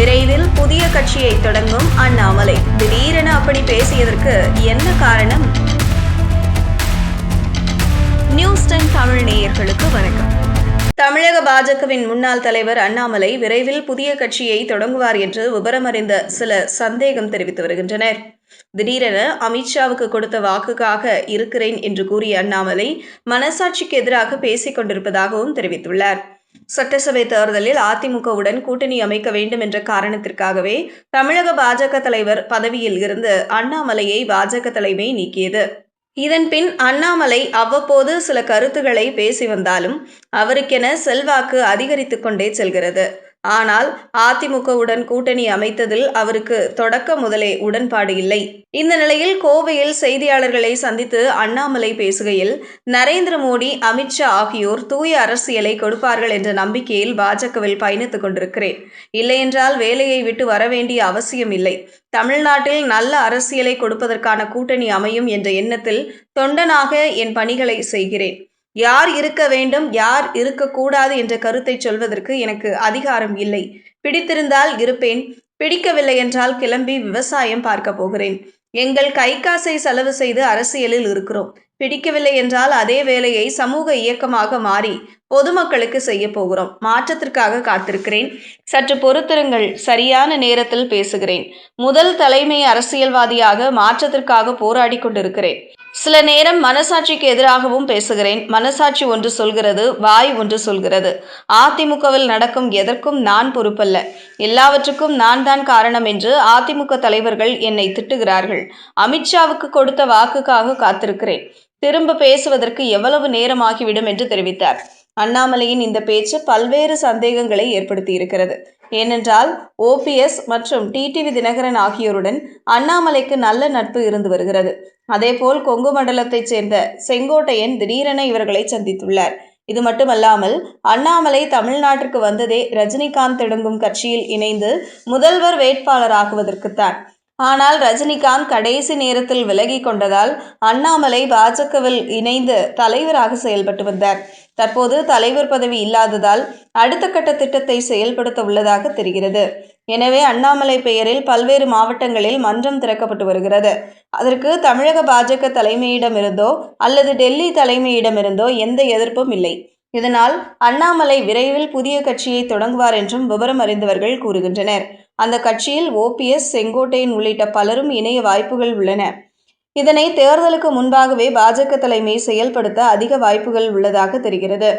விரைவில் புதிய கட்சியை தொடங்கும் அண்ணாமலை. திடீரென அப்படி பேசியதற்கு என்ன காரணம்? நியூஸ் டைம் தமிழ் நேயர்களுக்கு வணக்கம். தமிழக பாஜகவின் முன்னாள் தலைவர் அண்ணாமலை விரைவில் புதிய கட்சியை தொடங்குவார் என்று விவரமறிந்த சில சந்தேகம் தெரிவித்து வருகின்றனர். திடீரென அமித்ஷாவுக்கு கொடுத்த வாக்குக்காக இருக்கிறேன் என்று கூறிய அண்ணாமலை மனசாட்சிக்கு எதிராக பேசிக் கொண்டிருப்பதாகவும் தெரிவித்துள்ளார். சட்டசபை தேர்தலில் அதிமுகவுடன் கூட்டணி அமைக்க வேண்டும் என்ற காரணத்திற்காகவே தமிழக பாஜக தலைவர் பதவியில் இருந்து அண்ணாமலையை பாஜக தலைமை நீக்கியது. இதன்பின் அண்ணாமலை அவ்வப்போது சில கருத்துக்களை பேசி வந்தாலும் அவருக்கென செல்வாக்கு அதிகரித்து கொண்டே செல்கிறது. ஆனால் அதிமுகவுடன் கூட்டணி அமைத்ததில் அவருக்கு தொடக்க முதலே உடன்பாடு இல்லை. இந்த நிலையில் கோவையில் செய்தியாளர்களை சந்தித்து அண்ணாமலை பேசுகையில் நரேந்திர மோடி அமித்ஷா ஆகியோர் தூய அரசியலை கொடுப்பார்கள் என்ற நம்பிக்கையில் பாஜகவில் பயணித்துக் கொண்டிருக்கிறேன். இல்லையென்றால் வேலையை விட்டு வர வேண்டிய அவசியம் இல்லை. தமிழ்நாட்டில் நல்ல அரசியலை கொடுப்பதற்கான கூட்டணி அமையும் என்ற எண்ணத்தில் தொண்டனாக என் பணிகளை செய்கிறேன். யார் இருக்க வேண்டும் யார் இருக்கக்கூடாது என்ற கருத்தை சொல்வதற்கு எனக்கு அதிகாரம் இல்லை. பிடித்திருந்தால் இருப்பேன் பிடிக்கவில்லை என்றால் கிளம்பி விவசாயம் பார்க்க போகிறேன். எங்கள் கை காசை செலவு செய்து அரசியலில் இருக்கிறோம். பிடிக்கவில்லை என்றால் அதே வேலையை சமூக இயக்கமாக மாறி பொதுமக்களுக்கு செய்ய போகிறோம். மாற்றத்திற்காக காத்திருக்கிறேன். சற்று பொறுத்திருங்கள் சரியான நேரத்தில் பேசுகிறேன். முதல் தலைமை அரசியல்வாதியாக மாற்றத்திற்காக போராடி கொண்டிருக்கிறேன். சில நேரம் மனசாட்சிக்கு எதிராகவும் பேசுகிறேன். மனசாட்சி ஒன்று சொல்கிறது வாய் ஒன்று சொல்கிறது. அதிமுகவில் நடக்கும் எதற்கும் நான் பொறுப்பல்ல. எல்லாவற்றுக்கும் நான் தான் காரணம் என்று அதிமுக தலைவர்கள் என்னை திட்டுகிறார்கள். அமித்ஷாவுக்கு கொடுத்த வாக்குக்காக காத்திருக்கிறேன். திரும்ப பேசுவதற்கு எவ்வளவு நேரமாகிவிடும் என்று தெரிவித்தார். அண்ணாமலையின் இந்த பேச்சு பல்வேறு சந்தேகங்களை ஏற்படுத்தியிருக்கிறது. ஏனென்றால் ஓபிஎஸ் மற்றும் டிடிவி தினகரன் ஆகியோருடன் அண்ணாமலைக்கு நல்ல நட்பு இருந்து வருகிறது. அதேபோல் கொங்கு மண்டலத்தைச் சேர்ந்த செங்கோட்டையன் திடீரென இவர்களை சந்தித்துள்ளார். இது மட்டுமல்லாமல் அண்ணாமலை தமிழ்நாட்டிற்கு வந்ததே ரஜினிகாந்த் தொடங்கும் கட்சியில் இணைந்து முதல்வர் வேட்பாளராகுவதற்குத்தான். ஆனால் ரஜினிகாந்த் கடைசி நேரத்தில் விலகி கொண்டதால் அண்ணாமலை பாஜகவில் இணைந்து தலைவராக செயல்பட்டு வந்தார். தற்போது தலைவர் பதவி இல்லாததால் அடுத்த கட்ட திட்டத்தை செயல்படுத்த உள்ளதாக தெரிகிறது. எனவே அண்ணாமலை பெயரில் பல்வேறு மாவட்டங்களில் மன்றம் திறக்கப்பட்டு வருகிறது. அதற்கு தமிழக பாஜக தலைமையிடமிருந்தோ அல்லது டெல்லி தலைமையிடமிருந்தோ எந்த எதிர்ப்பும் இல்லை. இதனால் அண்ணாமலை விரைவில் புதிய கட்சியை தொடங்குவார் என்றும் விவரம் அறிந்தவர்கள் கூறுகின்றனர். அந்த கட்சியில் ஓபிஎஸ் செங்கோட்டையன் உள்ளிட்ட பலரும் இணைய வாய்ப்புகள் உள்ளன. இதனை தேர்தலுக்கு முன்பாகவே பாஜக தலைமை செயல்படுத்த அதிக வாய்ப்புகள் உள்ளதாக தெரிகிறது.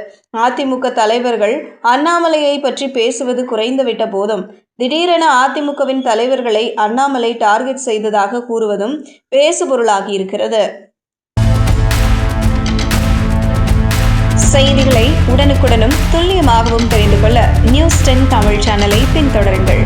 அதிமுக தலைவர்கள் அண்ணாமலையை பற்றி பேசுவது குறைந்துவிட்ட போதும். திடீரென அதிமுகவின் தலைவர்களை அண்ணாமலை டார்கெட் செய்ததாக கூறுவதும் பேசுபொருளாகியிருக்கிறது செய்திகளை உடனுக்குடனும் துல்லியமாகவும் தெரிந்து கொள்ள நியூஸ் டென் தமிழ் சேனலை பின்தொடருங்கள்.